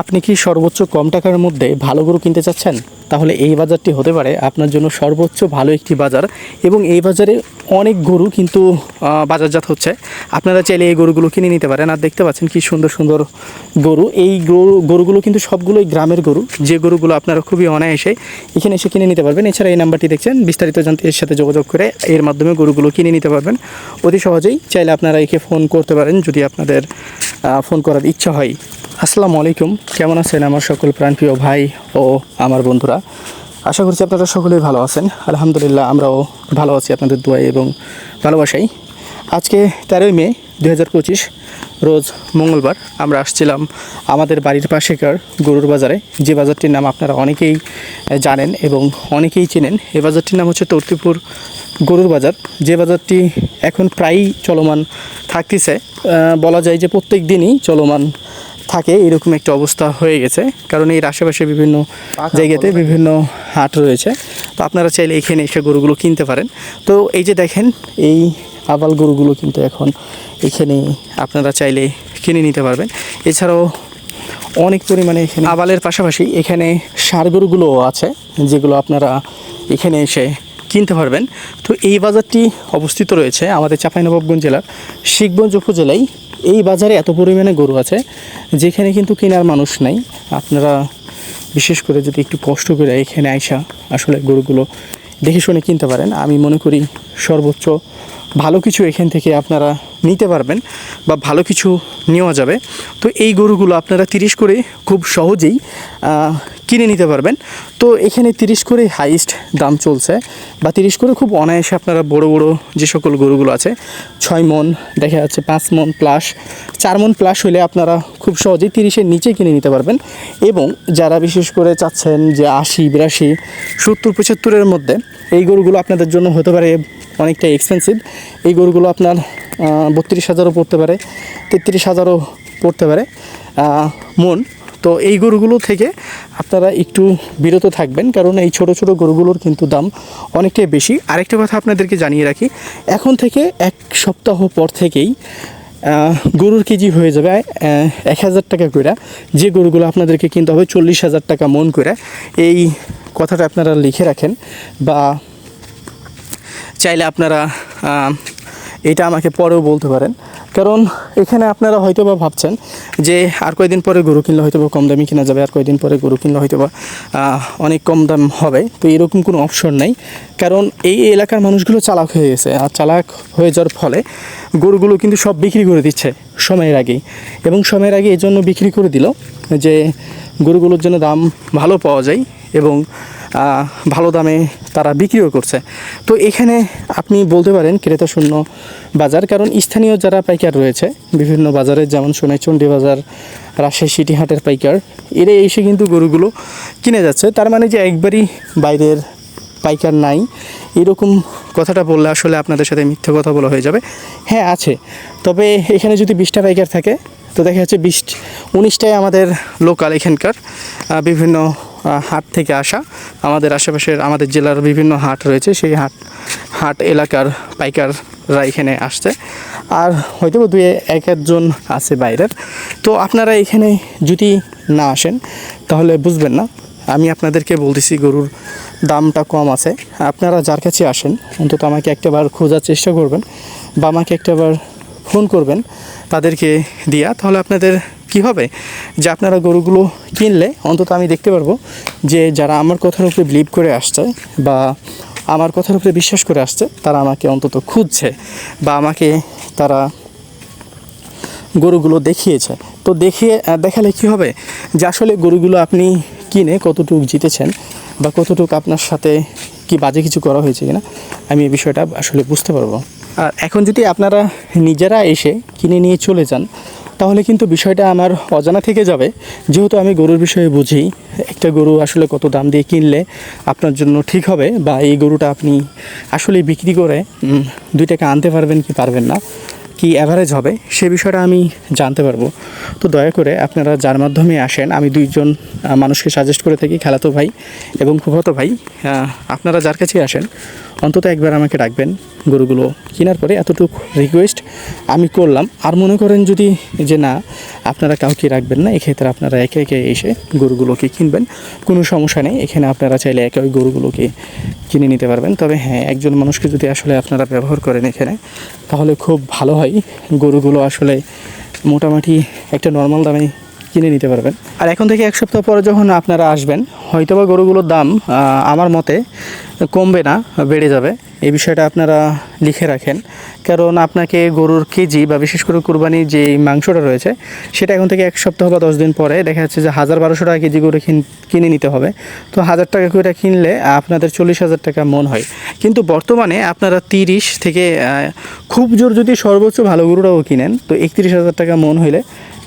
আপনি কি সর্বোচ্চ কম টাকার মধ্যে ভালো গরু কিনতে চাচ্ছেন? তাহলে এই বাজারটি হতে পারে আপনার জন্য সর্বোচ্চ ভালো একটি বাজার এবং এই বাজারে অনেক গরু কিন্তু বাজারজাত হচ্ছে। আপনারা চাইলে এই গরুগুলো কিনে নিতে পারেন। আর দেখতে পাচ্ছেন কি সুন্দর সুন্দর গরু। এই গরু, গরুগুলো কিন্তু সবগুলোই গ্রামের গরু। যে গরুগুলো আপনারা খুবই অনায়াসে এখানে এসে কিনে নিতে পারবেন। এছাড়া এই নাম্বারটি দেখছেন, বিস্তারিত জানতে এর সাথে যোগাযোগ করে এর মাধ্যমে গরুগুলো কিনে নিতে পারবেন। অতি সহজেই চাইলে আপনারা একে ফোন করতে পারেন যদি আপনাদের ফোন করার ইচ্ছা হয়। আসসালামু আলাইকুম। কেমন আছেন আমার সকল প্রাণপ্রিয় ভাই ও আমার বন্ধুরা? আশা করছি আপনারা সকলেই ভালো আছেন। আলহামদুলিল্লাহ আমরাও ভালো আছি আপনাদের দোয়াই এবং ভালোবাসাই আজকে তেরোই মে দু হাজার পঁচিশ, রোজ মঙ্গলবার আমরা আসছিলাম আমাদের বাড়ির পাশেকার গরুর বাজারে। যে বাজারটির নাম আপনারা অনেকেই জানেন এবং অনেকেই চেনেন। এই বাজারটির নাম হচ্ছে তর্তিপুর গরুর বাজার। যে বাজারটি এখন প্রায়ই চলমান থাকতেছে। বলা যায় যে প্রত্যেক দিনই চলমান থাকে এরকম একটা অবস্থা হয়ে গেছে। কারণ এর আশেপাশে বিভিন্ন জায়গাতে বিভিন্ন হাট রয়েছে। তো আপনারা চাইলে এখানে এসে গরুগুলো কিনতে পারেন। তো এই যে দেখেন এই আবাল গরুগুলো কিন্তু এখন এখানে আপনারা চাইলে কিনে নিতে পারবেন। এছাড়াও অনেক পরিমাণে এখানে আবালের পাশাপাশি এখানে সার গরুগুলোও আছে যেগুলো আপনারা এখানে এসে কিনতে পারবেন। তো এই বাজারটি অবস্থিত রয়েছে আমাদের চাঁপাইনবাবগঞ্জ জেলার শিখগঞ্জ উপজেলায়। এই বাজারে এত পরিমাণে গরু আছে, যেখানে কিন্তু কেনার মানুষ নাই। আপনারা বিশেষ করে যদি একটু কষ্ট করে এখানে আইসা আসলে গরুগুলো দেখে শুনে কিনতে পারেন। আমি মনে করি সর্বোচ্চ ভালো কিছু এখান থেকে আপনারা নিতে পারবেন বা ভালো কিছু নেওয়া যাবে। তো এই গরুগুলো আপনারা তিরিশ করে খুব সহজেই কিনে নিতে পারবেন। তো এখানে তিরিশ করে হাইস্ট দাম চলছে বা তিরিশ করে খুব অনায়াসে আপনারা বড় বড় যে সকল গরুগুলো আছে, ছয় মন, দেখা যাচ্ছে পাঁচ মন প্লাস চার মন প্লাস হলে আপনারা খুব সহজেই তিরিশের নিচে কিনে নিতে পারবেন। এবং যারা বিশেষ করে চাচ্ছেন যে আশি, বিরাশি, সত্তর, পঁচাত্তরের মধ্যে, এই গরুগুলো আপনাদের জন্য হতে পারে অনেকটা এক্সপেন্সিভ এই গরুগুলো আপনার বত্রিশ হাজারও পড়তে পারে, তেত্রিশ হাজারও পড়তে পারে মন। তো এই গরুগুলো থেকে আপনারা একটু বিরত থাকবেন, কারণ এই ছোট ছোট গরুগুলোর কিন্তু দাম অনেকটাই বেশি। আরেকটা কথা আপনাদেরকে জানিয়ে রাখি, এখন থেকে এক সপ্তাহ পর থেকেই গরুর কেজি হয়ে যাবে এক হাজার টাকা করে যে গরুগুলো আপনাদেরকে কিনতে হবে চল্লিশ হাজার টাকা মন করে এই কথাটা আপনারা লিখে রাখেন বা চাইলে আপনারা এটা আমাকে পরেও বলতে পারেন। কারণ এখানে আপনারা হয়তো বা ভাবছেন যে আর কয়দিন পরে গরু কিনলে হয়তো বা কম দামি কিনা যাবে, আর কয়দিন পরে গরু কিনলে হয়তো বা অনেক কম দাম হবে। তো এরকম কোনো অপশন নাই। কারণ এই এলাকার মানুষগুলো চালাক হয়ে গেছে, আর চালাক হয়ে যাওয়ার ফলে গরুগুলো কিন্তু সব বিক্রি করে দিচ্ছে সময়ের আগেই। এবং সময়ের আগে এই জন্য বিক্রি করে দিল যে গরুগুলোর জন্য দাম ভালো পাওয়া যায় এবং ভালো দামে তারা বিক্রিও করছে। তো এখানে আপনি বলতে পারেন ক্রেতা শূন্য বাজার, কারণ স্থানীয় যারা পাইকার রয়েছে, বিভিন্ন বাজারে যেমন সোনাইচন্ডী বাজার, রাজশাহী সিটি হাটের পাইকার এরা এসে কিন্তু গরুগুলো কিনে যাচ্ছে। তার মানে যে একবারই বাইরের পাইকার নাই, এরকম কথাটা বললে আসলে আপনাদের সাথে মিথ্যে কথা বলা হয়ে যাবে। হ্যাঁ আছে। তবে এখানে যদি বিশটা পাইকার থাকে, তো দেখা যাচ্ছে বিশ, উনিশটাই আমাদের লোকাল এখানকার বিভিন্ন হাট থেকে আসা। আমাদের আশেপাশের আমাদের জেলার বিভিন্ন হাট রয়েছে, সেই হাট হাট এলাকার পাইকাররা এখানে আসছে। আর হয়তো দুই এক একজন আছে বাইরের। তো আপনারা এখানে যদি না আসেন, তাহলে বুঝবেন না। আমি আপনাদেরকে বলতেছি, গরুর দামটা কম আছে। আপনারা যার কাছে আসেন, অন্তত আমাকে একটাবার খোঁজার চেষ্টা করবেন বা আমাকে একটাবার ফোন করবেন তাদেরকে দিয়া, তাহলে আপনাদের কি হবে? যে আপনারা গরুগুলো কিনলে, অন্তত আমি দেখতে পারব যে যারা আমার কথার উপরে বিলিভ করে আসছে বা আমার কথার উপরে বিশ্বাস করে আসছে, তারা আমাকে অন্তত খুঁজছে বা আমাকে তারা গরুগুলো দেখিয়েছে। তো দেখিয়ে দেখালে কি হবে? যে আসলে গরুগুলো আপনি কিনে কতটুকু জিতেছেন বা কতটুকু আপনার সাথে কি বাজে কিছু করা হয়েছে কিনা, আমি এই বিষয়টা আসলে বুঝতে পারব। আর এখন যদি আপনারা নিজেরা এসে কিনে নিয়ে চলে যান তাহলে কিন্তু বিষয়টা আমার অজানা থেকে যাবে। যেহেতু আমি গরুর বিষয়ে বুঝি, একটা গরু আসলে কত দাম দিয়ে কিনলে আপনার জন্য ঠিক হবে বা এই গরুটা আপনি আসলে বিক্রি করে দুই টাকা আনতে পারবেন কি পারবেন না, কি অ্যাভারেজ হবে, সে বিষয়টা আমি জানতে পারব। তো দয়া করে আপনারা যার মাধ্যমে আসেন, আমি দুইজন মানুষকে সাজেস্ট করে থাকি, খেলাতো ভাই এবং ফুফাতো ভাই আপনারা যার কাছে আসেন অন্তত একবার আমাকে ডাকবেন গরুগুলো কেনার পরে এতটুকু রিকোয়েস্ট আমি করলাম। আর মনে করেন যদি যে না, আপনারা কাউকে রাখবেন না, এক্ষেত্রে আপনারা একে একে এসে গরুগুলোকে কিনবেন। কোনো সমস্যা নেই, এখানে আপনারা চাইলে একে ওই গরুগুলোকে কিনে নিতে পারবেন। তবে হ্যাঁ একজন মানুষকে যদি আসলে আপনারা ব্যবহার করেন এখানে, তাহলে খুব ভালো হয়। গরুগুলো আসলে মোটামুটি একটা নর্মাল দামে কিনে নিতে পারবেন। আর এখন থেকে এক সপ্তাহ পরে যখন আপনারা আসবেন, হয়তোবা গরুগুলোর দাম আমার মতে কমবে না, বেড়ে যাবে। এই বিষয়টা আপনারা লিখে রাখেন। কারণ আপনাকে গরুর কেজি বা বিশেষ করে কুরবানির যে মাংসটা রয়েছে, সেটা এখন থেকে এক সপ্তাহ বা দশ দিন পরে দেখা যাচ্ছে যে হাজার বারোশো টাকা কেজি করে কিন- নিতে হবে। তো হাজার টাকা করে কিনলে আপনাদের চল্লিশ হাজার টাকা মন হয়। কিন্তু বর্তমানে আপনারা তিরিশ থেকে খুব জোর যদি সর্বোচ্চ ভালো গরুটাও কিনেন, তো একত্রিশ হাজার টাকা মন হইলে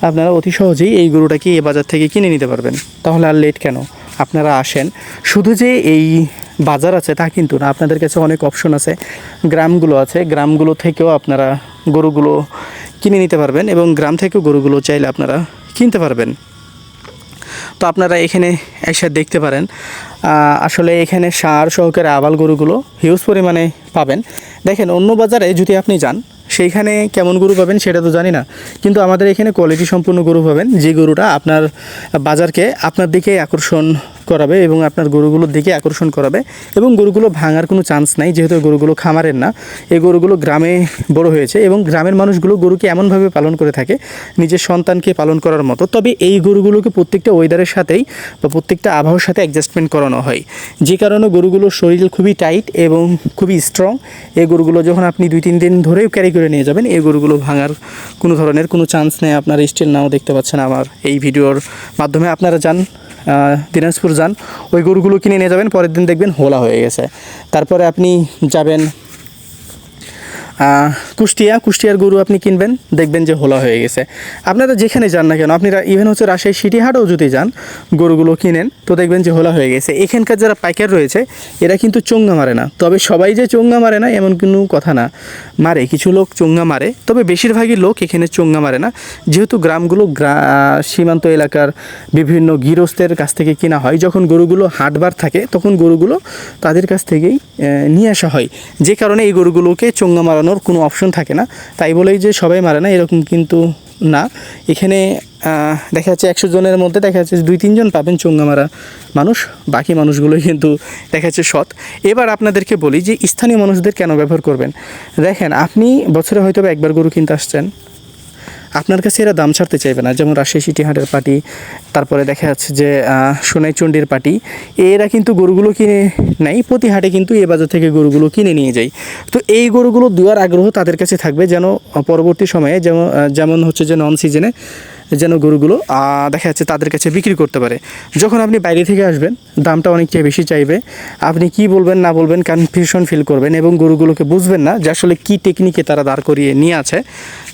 আপনারা অতি সহজেই এই গরুটাকে এই বাজার থেকে কিনে নিতে পারবেন। তাহলে আর লেট কেন? আপনারা আসেন। শুধু যে এই বাজার আছে তা কিন্তু না, আপনাদের কাছে অনেক অপশন আছে। গ্রামগুলো আছে, গ্রামগুলো থেকেও আপনারা গরুগুলো কিনে নিতে পারবেন এবং গ্রাম থেকেও গরুগুলো চাইলে আপনারা কিনতে পারবেন। তো আপনারা এখানে একসাথে দেখতে পারেন আসলে এখানে সার সহকারে আবাল গরুগুলো হিউজ পরিমাণে পাবেন। দেখেন, অন্য বাজারে যদি আপনি যান সেইখানে কেমন গরু পাবেন সেটা তো জানি না। কিন্তু আমাদের এখানে কোয়ালিটি সম্পূর্ণ গরু পাবেন। যে গরুটা আপনার বাজারকে আপনার দিকে আকর্ষণ করাবে এবং আপনার গরুগুলোর দিকে আকর্ষণ করাবে এবং গরুগুলো ভাঙার কোনো চান্স নাই, যেহেতু গরুগুলো খামারের না। এই গরুগুলো গ্রামে বড় হয়েছে এবং গ্রামের মানুষগুলো গরুকে এমনভাবে পালন করে থাকে, নিজের সন্তানকে পালন করার মতো। তবে এই গরুগুলোকে প্রত্যেকটা ওয়েদারের সাথেই বা প্রত্যেকটা আবহাওয়ার সাথে অ্যাডজাস্টমেন্ট করানো হয়। যে কারণে গরুগুলোর শরীর খুবই টাইট এবং খুবই স্ট্রং এই গরুগুলো যখন আপনি দুই, তিন দিন ধরেও ক্যারি করে নিয়ে যাবেন, এই গরুগুলো ভাঙার কোনো ধরনের কোনো চান্স নেই। আপনার স্টিল নাও দেখতে পাচ্ছেন আমার এই ভিডিওর মাধ্যমে। আপনারা যান দিনাজপুর যান, ওই গরুগুলো কিনে নিয়ে যাবেন, পরের দিন দেখবেন হোলা হয়ে গেছে। তারপরে আপনি যাবেন কুষ্টিয়া, কুষ্টিয়ার গরু আপনি কিনবেন, দেখবেন যে হোলা হয়ে গেছে। আপনারা যেখানে যান না কেন, আপনারা ইভেন হচ্ছে রাজশাহী সিটি হাটও যদি যান, গরুগুলো কিনেন, তো দেখবেন যে হোলা হয়ে গেছে। এখানকার যারা পাইকার রয়েছে, এরা কিন্তু চোঙ্গা মারে না। তবে সবাই যে চোঙ্গা মারে না, এমন কোনো কথা না। মারে, কিছু লোক চোঙ্গা মারে, তবে বেশিরভাগই লোক এখানে চোঙ্গা মারে না। যেহেতু গ্রামগুলো গ্রা, সীমান্ত এলাকার বিভিন্ন গৃহস্থের কাছ থেকে কেনা হয়, যখন গরুগুলো হাটবার থাকে, তখন গরুগুলো তাদের কাছ থেকেই নিয়ে আসা হয়। যে কারণে এই গরুগুলোকে চোঙ্গা মারানোর কোনো অপশন থাকে না। তাই বলেই যে সবাই মারে না, এরকম কিন্তু না। এখানে দেখা যাচ্ছে একশো জনের মধ্যে দেখা যাচ্ছে দুই তিনজন পাবেন চোঙ্গা মারা মানুষ, বাকি মানুষগুলোই কিন্তু দেখা যাচ্ছে সৎ। এবার আপনাদেরকে বলি যে স্থানীয় মানুষদের কেন ব্যবহার করবেন? দেখেন, আপনি বছরে হয়তো একবার গরু কিনতে আসছেন। আপনার কাছে এরা দাম ছাড়তে চাইবে না। যেমন রাজশাহী সিটি হাটের পার্টি তারপরে দেখা যাচ্ছে যে সোনাইচণ্ডীর পার্টি এরা কিন্তু গরুগুলো কিনে নেয়। প্রতি হাটে কিন্তু এ বাজার থেকে গরুগুলো কিনে নিয়ে যায়। তো এই গরুগুলো দেওয়ার আগ্রহ তাদের কাছে থাকবে যেন পরবর্তী সময়ে যেমন যেমন হচ্ছে যে নন সিজনে যেন গরুগুলো দেখা যাচ্ছে তাদের কাছে বিক্রি করতে পারে। যখন আপনি বাইরে থেকে আসবেন, দামটা অনেকটা বেশি চাইবে। আপনি কি বলবেন, না বলবেন কনফিউশন ফিল করবেন এবং গরুগুলোকে বুঝবেন না যে আসলে কী টেকনিকে তারা দাঁড় করিয়ে নিয়ে আছে।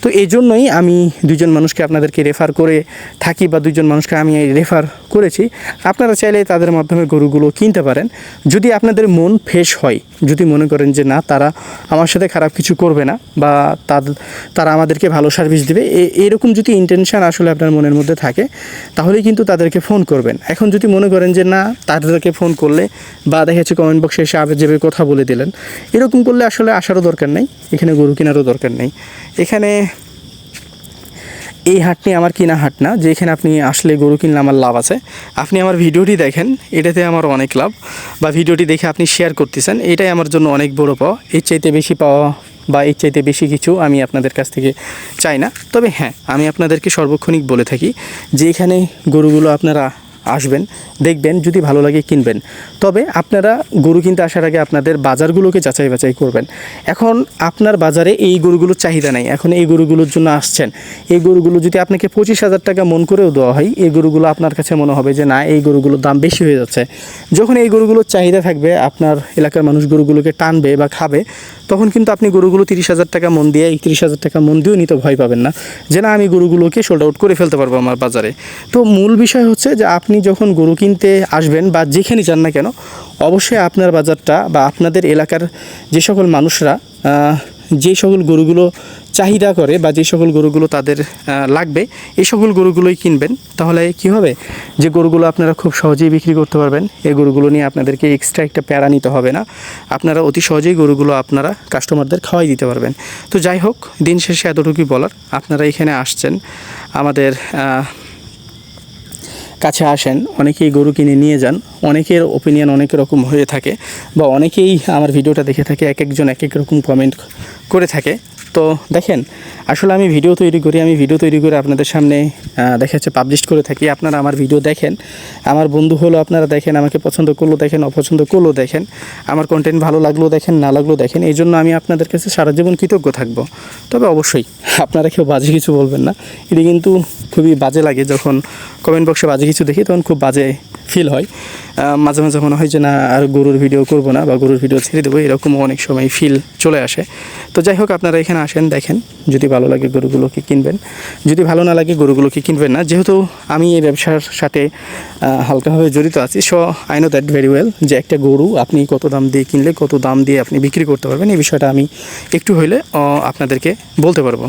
তো এই জন্যই আমি দুজন মানুষকে আপনাদেরকে রেফার করে থাকি বা দুজন মানুষকে আমি রেফার করেছি, আপনারা চাইলে তাদের মাধ্যমে গরুগুলো কিনতে পারেন। যদি আপনাদের মন ফ্রেশ হয়, যদি মনে করেন যে না, তারা আমার সাথে খারাপ কিছু করবে না বা তারা আমাদেরকে ভালো সার্ভিস দেবে এরকম যদি ইন্টেনশন আসলে আপনার মনের মধ্যে থাকে, তাহলেই কিন্তু তাদেরকে ফোন করবেন। এখন যদি মনে করেন যে না, তাদেরকে ফোন করলে বা দেখা যাচ্ছে কমেন্ট বক্সে এসে আবে যাবে কথা বলে দিলেন, এরকম করলে আসলে আসারও দরকার নেই, এখানে গরু কেনারও দরকার নেই। এখানে এই হাটটি আমার কিনা হাট না যে এখানে আপনি আসলে গরু কিনলে আমার লাভ আছে। আপনি আমার ভিডিওটি দেখেন, এটাতে আমার অনেক লাভ। বা ভিডিওটি দেখে আপনি শেয়ার করতেছেন, এটাই আমার জন্য অনেক বড় পাওয়া। এর চাইতে বেশি পাওয়া বা এর চাইতে বেশি কিছু আমি আপনাদের কাছ থেকে চাই না। তবে হ্যাঁ আমি আপনাদেরকে সর্বক্ষণিক বলে থাকি যে এখানে গরুগুলো আপনারা আসবেন, দেখবেন, যদি ভালো লাগে কিনবেন। তবে আপনারা গরু কিনতে আসার আগে আপনাদের বাজারগুলোকে যাচাই বাছাই করবেন। এখন আপনার বাজারে এই গরুগুলোর চাহিদা নেই। এখন এই গরুগুলোর জন্য আসছেন। এই গরুগুলো যদি আপনাকে পঁচিশ হাজার টাকা মন করেও দেওয়া হয়, এই গরুগুলো আপনার কাছে মনে হবে যে, না, এই গরুগুলোর দাম বেশি হয়ে যাচ্ছে। যখন এই গরুগুলোর চাহিদা থাকবে, আপনার এলাকার মানুষ গরুগুলোকে টানবে বা খাবে, তখন কিন্তু আপনি গরুগুলো তিরিশ হাজার টাকা মন দিয়ে একত্রিশ হাজার টাকা মন দিয়েও নিতে ভয় পাবেন না। যে, না, আমি গরুগুলোকে সোল্ড আউট করে ফেলতে পারব আমার বাজারে। তো মূল বিষয় হচ্ছে যে, আপনি যখন গরু কিনতে আসবেন বা যেখানে যান না কেন, অবশ্যই আপনার বাজারটা বা আপনাদের এলাকার যে সকল মানুষরা যে সকল গরুগুলো চাহিদা করে বা যে সকল গরুগুলো তাদের লাগবে, এই সকল গরুগুলোই কিনবেন। তাহলে কি হবে? যে গরুগুলো আপনারা খুব সহজেই বিক্রি করতে পারবেন, এই গরুগুলো নিয়ে আপনাদেরকে এক্সট্রা একটা প্যারা নিতে হবে না। আপনারা অতি সহজেই গরুগুলো আপনারা কাস্টমারদের খাওয়াই দিতে পারবেন। তো যাই হোক, দিন শেষে এতটুকুই বলার। আপনারা এখানে আসছেন। আমাদের কাছে আসেন, অনেকেই গরু কিনে নিয়ে যান, অনেকের ওপিনিয়ন অনেক রকম হয়ে থাকে বা অনেকেই আমার ভিডিওটা দেখে থাকে, এক একজন এক এক রকম কমেন্ট করে থাকে। তো দেখেন, আসলে আমি ভিডিও তৈরি করি, আমি ভিডিও তৈরি করে আপনাদের সামনে দেখা যাচ্ছে পাবলিশ করে থাকি। আপনারা আমার ভিডিও দেখেন। আমার বন্ধু হলো আপনারা দেখেন, আমাকে পছন্দ করল দেখেন, অপছন্দ করল দেখেন। আমার কন্টেন্ট ভালো লাগল দেখেন, না লাগল দেখেন। এই জন্য আমি আপনাদের কাছে সারা জীবন কৃতজ্ঞ থাকব। তবে অবশ্যই, আপনারা কেউ বাজে কিছু বলবেন না। এটি কিন্তু খুবই বাজে লাগে যখন কমেন্ট বক্সে বাজে কিছু দেখি, তখন খুব বাজে ফিল হয়। মাঝে মাঝে মনে হয় যে না, আর গরুর ভিডিও করব না বা গরুর ভিডিও ছেড়ে দেবো, এরকমও অনেক সময় ফিল চলে আসে। তো যাই হোক, আপনারা এখানে আসেন, দেখেন, যদি ভালো লাগে গরুগুলোকে কিনবেন। যদি ভালো না লাগে গরুগুলোকে কিনবেন না। যেহেতু আমি এই ব্যবসার সাথে হালকাভাবে জড়িত আছি so I know that very well যে একটা গরু আপনি কত দাম দিয়ে কিনলে, কত দাম দিয়ে আপনি বিক্রি করতে পারবেন, এই বিষয়টা আমি একটু হইলে আপনাদেরকে বলতে পারব।